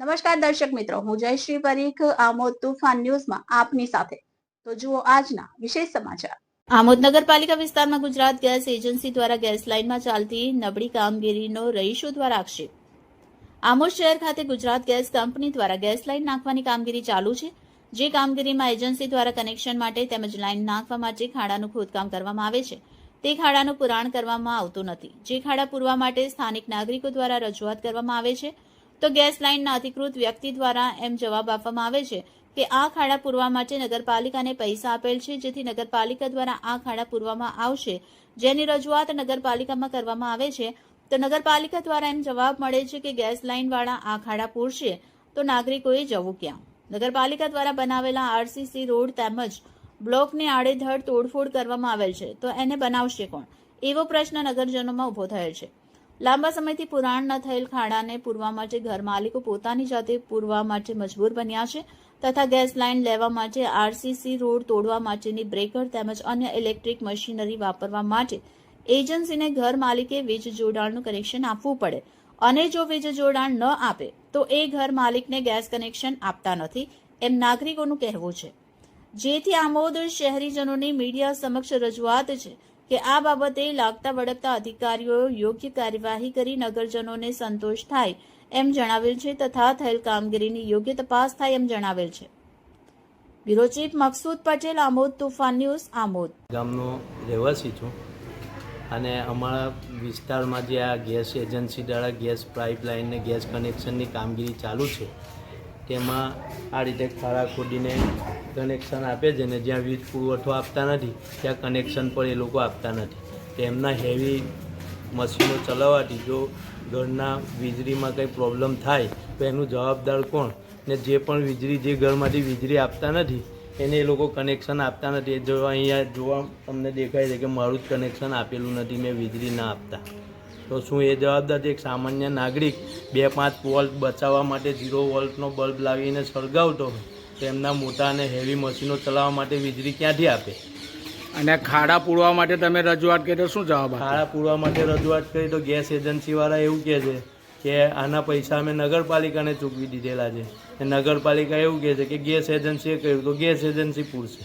નમસ્કાર દર્શક મિત્રો, હું જયશ્રી પરીખ, આમોદ તુફાન ન્યૂઝમાં આપની સાથે. તો જુઓ આજના વિશેષ સમાચાર. આમોદ નગરપાલિકા વિસ્તારમાં ગુજરાત ગેસ એજન્સી દ્વારા ગેસ લાઇનમાં ચાલતી નબળી કામગીરીનો રહીશો દ્વારા આક્ષેપ. આમોદ શહેર ખાતે ગુજરાત ગેસ કંપની દ્વારા ગેસ લાઇન નાખવાની કામગીરી ચાલુ છે, જે કામગીરીમાં એજન્સી દ્વારા કનેક્શન માટે તેમજ લાઇન નાખવા માટે ખાડાનું ખોદકામ કરવામાં આવે છે. તે ખાડાનું પુરાણ કરવામાં આવતું નથી, જે ખાડા પૂરવા માટે સ્થાનિક નાગરિકો દ્વારા રજૂઆત કરવામાં આવે છે. તો ગેસ લાઇનના અધિકૃત વ્યક્તિ દ્વારા એમ જવાબ આપવામાં આવે છે કે આ ખાડા પૂરવા માટે નગરપાલિકાને પૈસા આપેલ છે, જેથી નગરપાલિકા દ્વારા આ ખાડા પૂરવામાં આવશે. જેની રજૂઆત નગરપાલિકામાં કરવામાં આવે છે, તો નગરપાલિકા દ્વારા એમ જવાબ મળે છે કે ગેસ લાઇનવાળા આ ખાડા પૂરશે. તો નાગરિકોએ જવું ક્યાં? નગરપાલિકા દ્વારા બનાવેલા આરસીસી રોડ તેમજ બ્લોકને આડેધડ તોડફોડ કરવામાં આવેલ છે. તો એને બનાવશે કોણ? એવો પ્રશ્ન નગરજનોમાં ઊભો થયો છે. લાંબા સમયથી પુરાણ ન થયેલ ખાડાને પૂરવા માટે ઘર માલિકો પોતાની જાતે પૂરવા માટે મજબૂર બન્યા છે તથા ગેસ લાઇન લેવા માટે આરસીસી રોડ તોડવા માટેની બ્રેકર તેમજ અન્ય ઇલેક્ટ્રિક મશીનરી વાપરવા માટે એજન્સીને ઘર માલિકે વીજ જોડાણનું કનેક્શન આપવું પડે. અને જો વીજ જોડાણ ન આપે, તો એ ઘર માલિકને ગેસ કનેક્શન આપતા નથી એમ નાગરિકોનું કહેવું છે. જેથી આમોદ શહેરીજનોની મીડિયા સમક્ષ રજૂઆત છે કે આ બાબતે લાગતા વળગતા અધિકારીઓ યોગ્ય કાર્યવાહી કરી નગરજનોને સંતોષ થાય એમ જણાવેલ છે તથા થયેલ કામગીરીની યોગ્ય તપાસ થાય એમ જણાવેલ છે. Bureau chief Maqsood Patel, Amod Toofan news, Amod. ગામનો રહેવાસી છું અને અમારા વિસ્તારમાં જે આ ગેસ એજન્સી દ્વારા ગેસ પાઇપલાઇન ને ગેસ કનેક્શનની કામગીરી ચાલુ છે, તેમાં આ રીતે ખાડા ખોડીને કનેક્શન આપે છે ને જ્યાં વીજ પુરવઠો આપતા નથી, ત્યાં કનેક્શન પણ એ લોકો આપતા નથી. તેમના હેવી મશીનો ચલાવવાથી જો ઘરના વીજળીમાં કંઈ પ્રોબ્લેમ થાય, તો એનું જવાબદાર કોણ? ને જે પણ વીજળી જે ઘરમાંથી વીજળી આપતા નથી, એને એ લોકો કનેક્શન આપતા નથી. જો અહીંયા જોવા તમને દેખાય છે કે મારું જ કનેક્શન આપેલું નથી, મેં વીજળી ના આપતા. તો શું એ જવાબદાર એક સામાન્ય નાગરિક બે પાંચ વોલ્ટ બચાવવા માટે ઝીરો વોલ્ટનો બલ્બ લાવીને સળગાવતો હોય તો એમના મોટા અને હેવી મશીનો ચલાવવા માટે વીજળી ક્યાંથી આપે? અને ખાડા પૂરવા માટે તમે રજૂઆત કરી તો શું જવાબ ખાડા પૂરવા માટે રજૂઆત કરી તો ગેસ એજન્સીવાળા એવું કહે છે કે આના પૈસા અમે નગરપાલિકાને ચૂકવી દીધેલા છે. નગરપાલિકા એવું કહે છે કે ગેસ એજન્સીએ કહ્યું તો ગેસ એજન્સી પૂરશે.